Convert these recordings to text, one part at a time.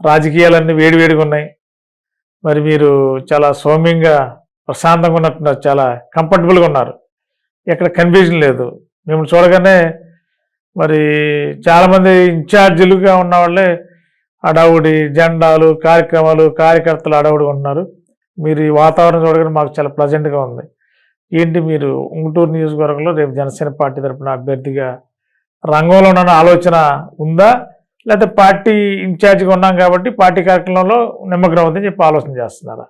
రాజకీయాలన్నీ వేడివేడిగా ఉన్నాయి. మరి మీరు చాలా సౌమ్యంగా ప్రశాంతంగా ఉన్నట్టున్నారు. చాలా కంఫర్టబుల్గా ఉన్నారు. ఎక్కడ కన్ఫ్యూజన్ లేదు. మిమ్మల్ని చూడగానే మరి చాలామంది ఇన్ఛార్జీలుగా ఉన్న వాళ్ళే అడవుడి జెండాలు కార్యక్రమాలు కార్యకర్తలు అడవుడిగా ఉన్నారు మీరు ఈ వాతావరణం చూడగానే మాకు చాలా ప్లజెంట్గా ఉంది. ఏంటి మీరు ఉంగుటూరు నియోజకవర్గంలో రేపు జనసేన పార్టీ తరపున అభ్యర్థిగా రంగంలో ఉన్న ఆలోచన ఉందా? లేకపోతే పార్టీ ఇన్ఛార్జిగా ఉన్నాం కాబట్టి పార్టీ కార్యక్రమంలో నిమగ్నం అవుతుందని చెప్పి ఆలోచన చేస్తున్నారా?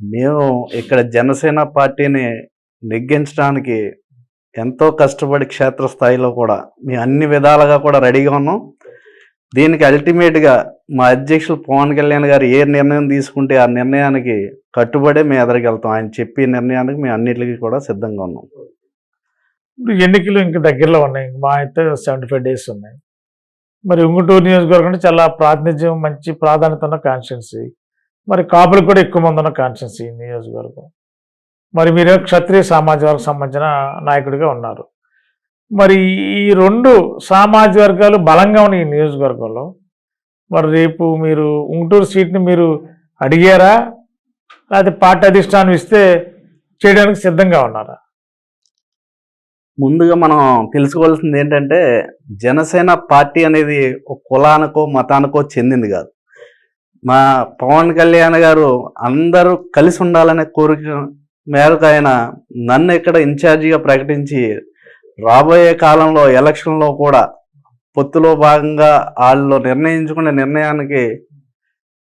మేము ఇక్కడ జనసేన పార్టీని నెగ్గించడానికి ఎంతో కష్టపడి క్షేత్రస్థాయిలో కూడా మేము అన్ని విధాలుగా కూడా రెడీగా ఉన్నాం. దీనికి అల్టిమేట్గా మా అధ్యక్షులు పవన్ కళ్యాణ్ గారు ఏ నిర్ణయం తీసుకుంటే ఆ నిర్ణయానికి కట్టుబడే మేము ఎదరికెళ్తాం ఆయన చెప్పే నిర్ణయానికి మేము అన్నిటికీ కూడా సిద్ధంగా ఉన్నాం. ఇప్పుడు ఎన్నికలు ఇంకా దగ్గరలో ఉన్నాయి? మా అయితే సెవెంటీ ఫైవ్ డేస్ ఉన్నాయి. మరి ఉంగుటూరు నియోజకవర్గం అంటే చాలా ప్రాతినిధ్యం మంచి ప్రాధాన్యత ఉన్న కాన్స్టిట్యున్సీ. మరి కాపులకు కూడా ఎక్కువ మంది ఉన్న కాన్స్టిట్యున్సీ నియోజకవర్గం. మరి మీరు క్షత్రియ సామాజిక వర్గం సంబంధించిన నాయకుడిగా ఉన్నారు. మరి ఈ రెండు సామాజిక వర్గాలు బలంగా ఉన్న ఈ నియోజకవర్గంలో. మరి రేపు మీరు ఉంగుటూరు సీట్ని మీరు అడిగారా? లేకపోతే పార్టీ అధిష్టానం ఇస్తే చేయడానికి సిద్ధంగా ఉన్నారా? ముందుగా మనం తెలుసుకోవాల్సింది ఏంటంటే జనసేన పార్టీ అనేది ఒక కులానికో మతానికో చెందింది కాదు. మా పవన్ కళ్యాణ్ గారు అందరూ కలిసి ఉండాలనే కోరిక మేరకు ఆయన నన్ను ఇక్కడ ఇన్ఛార్జిగా ప్రకటించి రాబోయే కాలంలో ఎలక్షన్లో కూడా పొత్తులో భాగంగా వాళ్ళు నిర్ణయించుకునే నిర్ణయానికి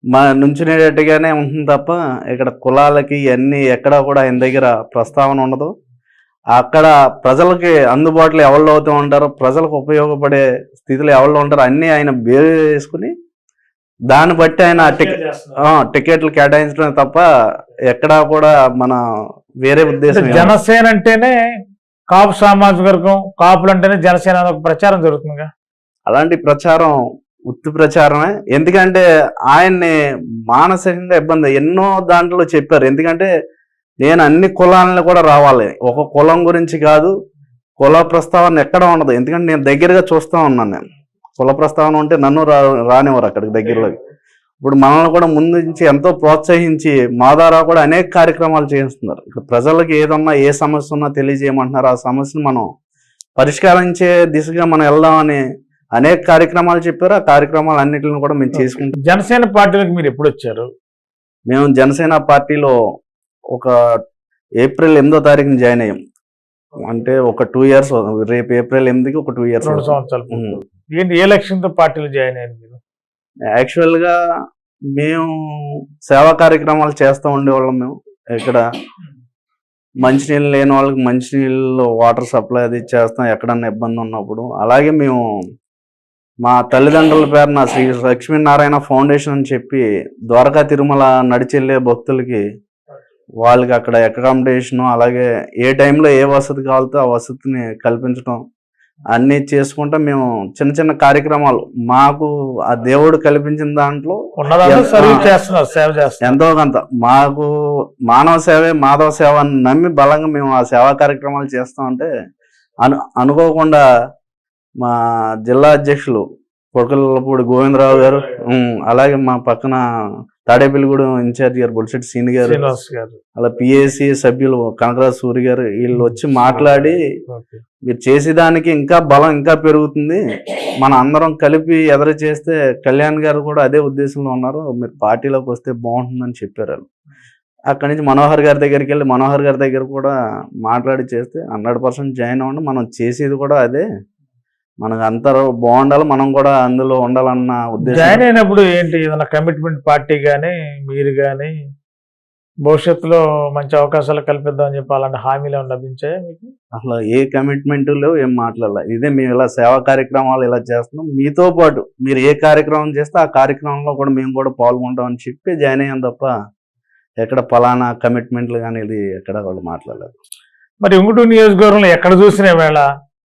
మా నుంచునేటట్టుగానే ఉంటుంది తప్ప ఇక్కడ కులాలకి ఇవన్నీ ఎక్కడా కూడా ఆయన దగ్గర ప్రస్తావన ఉండదు. అక్కడ ప్రజలకి అందుబాటులో ఎవరు అవుతూ ఉంటారో ప్రజలకు ఉపయోగపడే స్థితిలో ఎవరు ఉంటారో అన్నీ ఆయన బేరు చేసుకుని దాన్ని బట్టి ఆయన టికెట్ టికెట్లు కేటాయించడం తప్ప ఎక్కడా కూడా మన వేరే ఉద్దేశం జనసేన అంటేనే కాపు సామాజిక వర్గం కాపులు అంటేనే జనసేన ప్రచారం జరుగుతుందిగా. అలాంటి ప్రచారం ఉత్తి ప్రచారమే. ఎందుకంటే ఆయన్ని మానసికంగా ఇబ్బంది ఎన్నో దాంట్లో చెప్పారు. ఎందుకంటే నేను అన్ని కులాలను కూడా రావాలి. ఒక కులం గురించి కాదు కుల ప్రస్తావన ఎక్కడ ఉండదు. ఎందుకంటే నేను దగ్గరగా చూస్తూ ఉన్నాను నేను. కుల ప్రస్తావన ఉంటే నన్ను రా రానివ్వరు అక్కడికి దగ్గరలో ఇప్పుడు మనల్ని కూడా ముందు నుంచి ఎంతో ప్రోత్సహించి మా ద్వారా కూడా అనేక కార్యక్రమాలు చేయిస్తున్నారు ఇక్కడ ప్రజలకు ఏదన్నా ఏ సమస్య ఉన్నా తెలియజేయమంటున్నారు. ఆ సమస్యను మనం పరిష్కరించే దిశగా మనం వెళ్దామని అనేక కార్యక్రమాలు చెప్పారు. ఆ కార్యక్రమాలు అన్నిటిని కూడా మేము చేసుకుంటాం. జనసేన పార్టీలకు మీరు ఎప్పుడు వచ్చారు? మేము జనసేన పార్టీలో ఒక ఏప్రిల్ ఎనిమిదో తారీఖున జాయిన్ అయ్యాం. అంటే ఒక టూ ఇయర్స్ రేపు ఏప్రిల్ ఎనిమిదికి ఒక టూ ఇయర్స్ రెండు సంవత్సరాలు ఏంటి ఏ లక్ష్యంతో పార్టీలు జాయిన్ యాక్చువల్గా మేము సేవా కార్యక్రమాలు చేస్తూ ఉండేవాళ్ళం మేము. ఇక్కడ మంచినీళ్ళు లేని వాళ్ళకి మంచినీళ్ళు వాటర్ సప్లై అది చేస్తాం ఎక్కడన్నా ఇబ్బంది ఉన్నప్పుడు. అలాగే మేము మా తల్లిదండ్రుల పేరున శ్రీ లక్ష్మీనారాయణ ఫౌండేషన్ అని చెప్పి ద్వారకా తిరుమల నడిచెళ్ళే భక్తులకి వాళ్ళకి అక్కడ అకామిడేషను అలాగే ఏ టైంలో ఏ వసతి కావాలితే ఆ వసతిని కల్పించడం అన్నీ చేసుకుంటా మేము చిన్న చిన్న కార్యక్రమాలు. మాకు ఆ దేవుడు కల్పించిన దాంట్లో ఎంత- సర్వీస్ చేస్తున్నారు సేవ చేస్తున్నారు. ఎంతో కొంత. మాకు మానవ సేవే మాధవ సేవ అని నమ్మి బలంగా మేము ఆ సేవా కార్యక్రమాలు చేస్తామంటే అను అనుకోకుండా మా జిల్లా అధ్యక్షులు పొడకలపూడి గోవిందరావు గారు అలాగే మా పక్కన తాడేపల్లిగూడెం ఇన్ఛార్జ్ గారు బొలిశెట్టి సీని గారు అలా పిఏసి సభ్యులు కనకరాజు సూరి గారు వీళ్ళు వచ్చి మాట్లాడి ఓకే. మీరు చేసేదానికి ఇంకా బలం ఇంకా పెరుగుతుంది. మన అందరం కలిపి ఎదరు చేస్తే కళ్యాణ్ గారు కూడా అదే ఉద్దేశంలో ఉన్నారు. మీరు పార్టీలోకి వస్తే బాగుంటుందని చెప్పారు వాళ్ళు. అక్కడి నుంచి మనోహర్ గారి దగ్గరికి వెళ్ళి మనోహర్ గారి దగ్గర కూడా మాట్లాడి చేస్తే హండ్రెడ్ పర్సెంట్ జాయిన్ అవ్వండి. మనం చేసేది కూడా అదే. మనకు అందరూ బాగుండాలి మనం కూడా అందులో ఉండాలన్న ఉద్దేశం. జాయిన్ అయినప్పుడు ఏంటి? ఏదైనా కమిట్మెంట్ పార్టీ కానీ మీరు కానీ భవిష్యత్తులో మంచి అవకాశాలు కల్పిద్దామని చెప్పి అలాంటి హామీలు ఏమైనా లభించాయా మీకు? అసలు ఏ కమిట్మెంట్ లేవు ఏం మాట్లాడాలి. ఇదే మేము ఇలా సేవా కార్యక్రమాలు ఇలా చేస్తున్నాం. మీతో పాటు మీరు ఏ కార్యక్రమం చేస్తే ఆ కార్యక్రమంలో కూడా మేము కూడా పాల్గొంటాం అని చెప్పి జాయిన్ అయ్యాం తప్ప ఎక్కడ పలానా కమిట్మెంట్లు కానీ ఇది ఎక్కడ వాళ్ళు మాట్లాడలేదు. మరి ఉంగుటూరు నియోజకవర్గంలో ఎక్కడ చూసిన వేళ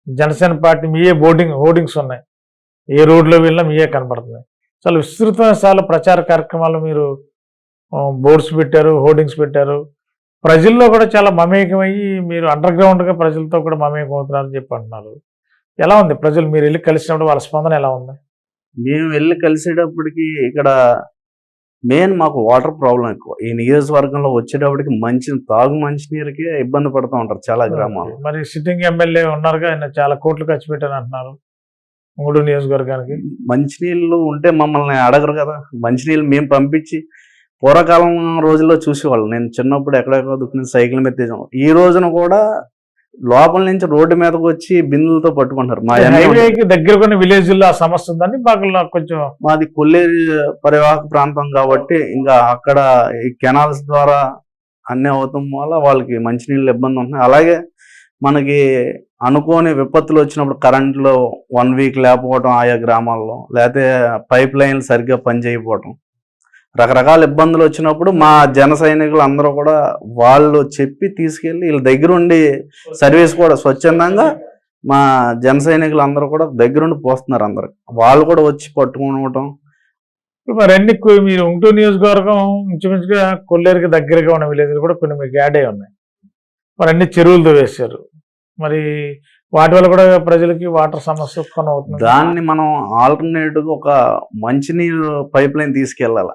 జనసేన పార్టీ మీయే బోర్డింగ్ హోర్డింగ్స్ ఉన్నాయి. ఏ రోడ్లో వెళ్ళినా మీయే కనపడుతున్నాయి చాలా విస్తృతమైన చాలా ప్రచార కార్యక్రమాలు మీరు బోర్డ్స్ పెట్టారు హోర్డింగ్స్ పెట్టారు. ప్రజల్లో కూడా చాలా మమేకమయ్యి మీరు అండర్ గ్రౌండ్గా ప్రజలతో కూడా మమేకం అవుతున్నారని చెప్పి అంటున్నారు. ఎలా ఉంది? ప్రజలు మీరు వెళ్ళి కలిసినప్పుడు వాళ్ళ స్పందన ఎలా ఉంది? మేము వెళ్ళి కలిసేటప్పటికి ఇక్కడ మెయిన్ మాకు వాటర్ ప్రాబ్లం ఎక్కువ. ఈ నియోజకవర్గంలో వచ్చేటప్పటికి మంచి తాగు మంచి నీరుకి ఇబ్బంది పడుతూ ఉంటారు చాలా గ్రామాలు మరి సిట్టింగ్ ఎమ్మెల్యే ఉన్నారుగా ఆయన చాలా కోట్లు ఖర్చు పెట్టారు అంటున్నారు. మూడు నియోజకవర్గానికి. మంచినీళ్ళు ఉంటే మమ్మల్ని అడగరు కదా. మంచినీళ్ళు మేము పంపించి పూర్వకాలం రోజుల్లో చూసేవాళ్ళం. నేను చిన్నప్పుడు ఎక్కడెక్కడ దుక్కుని సైకిల్ మీద ఈ రోజున కూడా లోపల నుంచి రోడ్డు మీదకి వచ్చి బిందులతో పట్టుకుంటారు మా హైవేకి దగ్గర కొన్ని విలేజ్లో ఆ సమస్య ఉందని మాకు కొంచెం మాది కొల్లేరు పరివాహక ప్రాంతం కాబట్టి ఇంకా అక్కడ ఈ కెనాల్స్ ద్వారా అన్నీ అవుతాం వల్ల వాళ్ళకి మంచినీళ్ళు ఇబ్బంది ఉంటుంది అలాగే మనకి అనుకోని విపత్తులు వచ్చినప్పుడు కరెంట్లో వన్ వీక్ లేకపోవడం ఆయా గ్రామాల్లో లేకపోతే పైప్ లైన్లు సరిగ్గా పనిచేయకపోవటం. రకరకాల ఇబ్బందులు వచ్చినప్పుడు మా జన సైనికులు అందరూ కూడా వాళ్ళు చెప్పి తీసుకెళ్ళి వీళ్ళ దగ్గర ఉండి సర్వీస్ కూడా స్వచ్ఛందంగా మా జన సైనికులు అందరూ కూడా దగ్గరుండి పోస్తున్నారు అందరు. వాళ్ళు కూడా వచ్చి పట్టుకోవటం. మరి అన్ని మీరు ఉంటూరు నియోజకవర్గం ఇంచుమించుగా కొల్లేరుకి దగ్గరగా ఉన్న విలేజ్లు కూడా కొన్ని మీకు యాడ్ అయి ఉన్నాయి. మరి అన్ని చెరువులతో వేశారు. మరి వాటి వల్ల కూడా ప్రజలకి వాటర్ సమస్య ఉత్పన్నం అవుతుంది దాన్ని మనం ఆల్టర్నేటివ్ ఒక మంచినీరు పైప్ లైన్ తీసుకెళ్ళాలి.